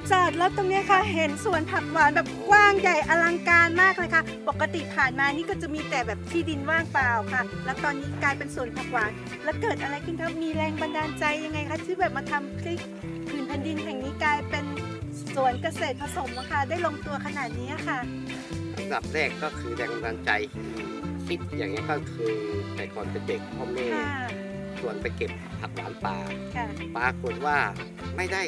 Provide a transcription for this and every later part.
มาจอดรถตรงเนี้ยค่ะ เห็นสวนผักหวานแบบกว้างใหญ่อลังการมากเลยค่ะ ปกติผ่านมานี่ก็จะมีแต่แบบที่ดินว่างเปล่าค่ะ แล้วตอนนี้กลายเป็นสวนผักหวาน แล้วเกิดอะไรขึ้นครับมีแรงบันดาลใจยังไงคะที่แบบมาทำให้ผืนแผ่นดินแห่งนี้กลายเป็นสวนเกษตรผสมอะค่ะได้ลงตัวขนาดนี้ค่ะอันดับแรกก็คือแรงบันดาลใจคิดอย่างนี้ยก็คือแต่ก่อนเป็นเด็กพ่อแม่ค่ะชวนไปเก็บผักหวานป่าค่ะปรากฏว่า ไม่ได้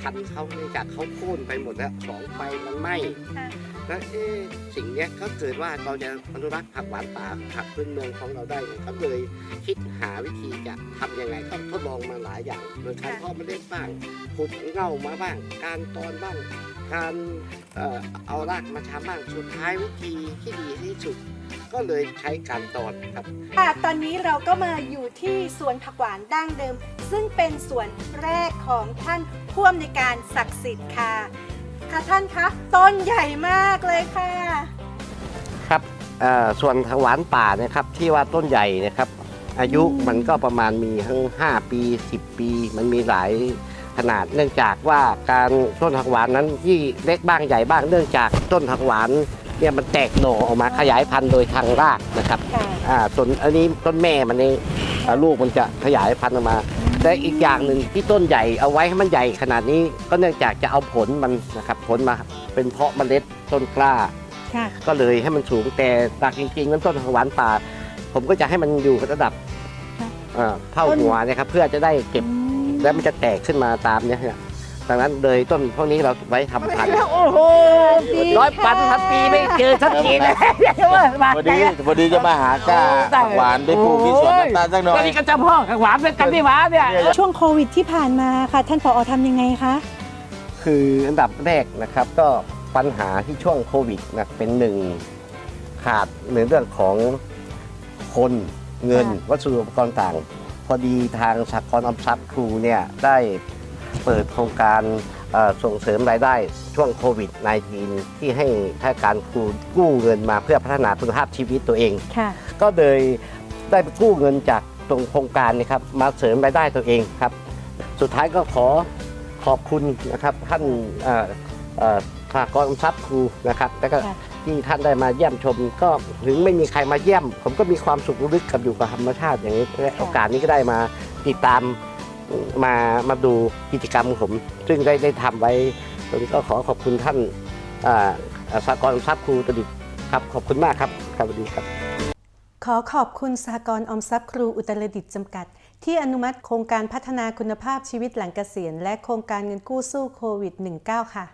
ทันเขาเนื่องจากเขาโค่นไปหมดแล้วสองไฟมันไหม้ค่ะแล้วเอ๊ะสิ่งเนี้ยก็เกิดว่าเราจะอนุรักษ์ผักหวานป่าผักพื้นเมืองของเราได้เนี่ยก็เลยคิดหาวิธีจะทำยังไงก็ทดลองมาหลายอย่างโดยการค่ะเพาะเมล็ดบ้างขุดเง่ามาบ้าง การตอนบ้าง การเอ่อเอารากมาทำบ้างสุดท้ายวิธีที่ดีที่สุด ก็เลยใช้การตอนครับค่ะตอนนี้เราก็มาอยู่ที่สวนผักหวานดั้งเดิม ซึ่งเป็นสวนแรกของท่านผู้อำนวยการศักดิ์สิทธิ์ค่ะ ค่ะท่านคะต้นใหญ่มากเลยค่ะ ครับเอ่อส่วนผักหวานป่าเนะครับที่ว่าต้นใหญ่นะครับ อายุอืม มันก็ประมาณมีทั้ง 5 ปี 10 ปี มันมีหลายขนาดเนื่องจากว่าการต้นผักหวานนั้นที่เล็กบ้างใหญ่บ้างเนื่องจากต้นผักหวาน เนี่ยมันแตกหน่อออกมาขยายพันธุ์โดยทางรากนะครับค่ะอ่าส่วนอันนี้ต้นแม่มันเองอ่าลูกมันจะขยายพันธุ์ออกมา แต่อีกอย่างหนึ่งที่ต้นใหญ่เอาไว้ให้มันใหญ่ขนาดนี้ ก็เนื่องจากจะเอาผลมันนะครับผลมาเป็นเพาะเมล็ดต้นกล้า ค่ะก็เลยให้มันสูงแต่หลักจริงๆนั้นต้นผักหวานป่า ผมก็จะให้มันอยู่ระดับค่ะเอ่อเท่าหัวเนะครับเพื่อจะได้เก็บแล้วมันจะแตกขึ้นมาตามเนี้ยฮะ ดังนั้นเลยต้นพวกนี้เราไว้ทำพันธุ์โอ้โหร้อยปันพันปีไม่เจอสักทีเลยพอดีพอดีจะมาหากล้าผักหวานไปปลูกที่สวนน้ำตาลสักหน่อตอนยนี้ก็จะพ่อผักหวานเป็นกันที่หวานเนี่ยช่วงโควิดที่ผ่านมาค่ะ ท่านผอทำยังไงคะคืออันดับแรกนะครับก็ปัญหาที่ช่วงโควิดนะเป็นหนึ่งขาดในเรื่องของคนเงินค่ะวัสดุอุปกรณ์ต่าง พอดีทางสากลออมทรัพย์ครูเนี่ยได้ เปิดโครงการเอ่อส่งเสริมรายได้ช่วงโควิด -19 ที่ให้ข้าราชการครูกู้เงินมาเพื่อพัฒนาคุณภาพชีวิตตัวเองค่ะก็เลยได้ไปกู้เงินจากตรงโครงการนี้ครับมาเสริมรายได้ตัวเองครับ สุดท้ายก็ขอขอบคุณนะครับท่านเอ่อเอ่อสากรณ์ทรัพย์ครูนะครับแล้วก็ค่ะที่ท่านได้มาเยี่ยมชม ก็ถึงไม่มีใครมาเยี่ยม ผมก็มีความสุขลึกกับอยู่กับธรรมชาติอย่างนี้และโอกาสนี้ก็ได้มาติดตาม มามาดูกิจกรรมของผม ซึ่งได้ได้ทำไว้ผมก็ขอขอบคุณท่านอ่าสากรทรัพย์ครูตดิตครับขอบคุณมากครับครับสวัสดีครับ ขอขอบคุณสหกรณ์ออมทรัพย์ครูอุตรดิตถ์จำกัด ที่อนุมัติโครงการพัฒนาคุณภาพชีวิตหลังเกษียณ และโครงการเงินกู้สู้โควิด -19 ค่ะ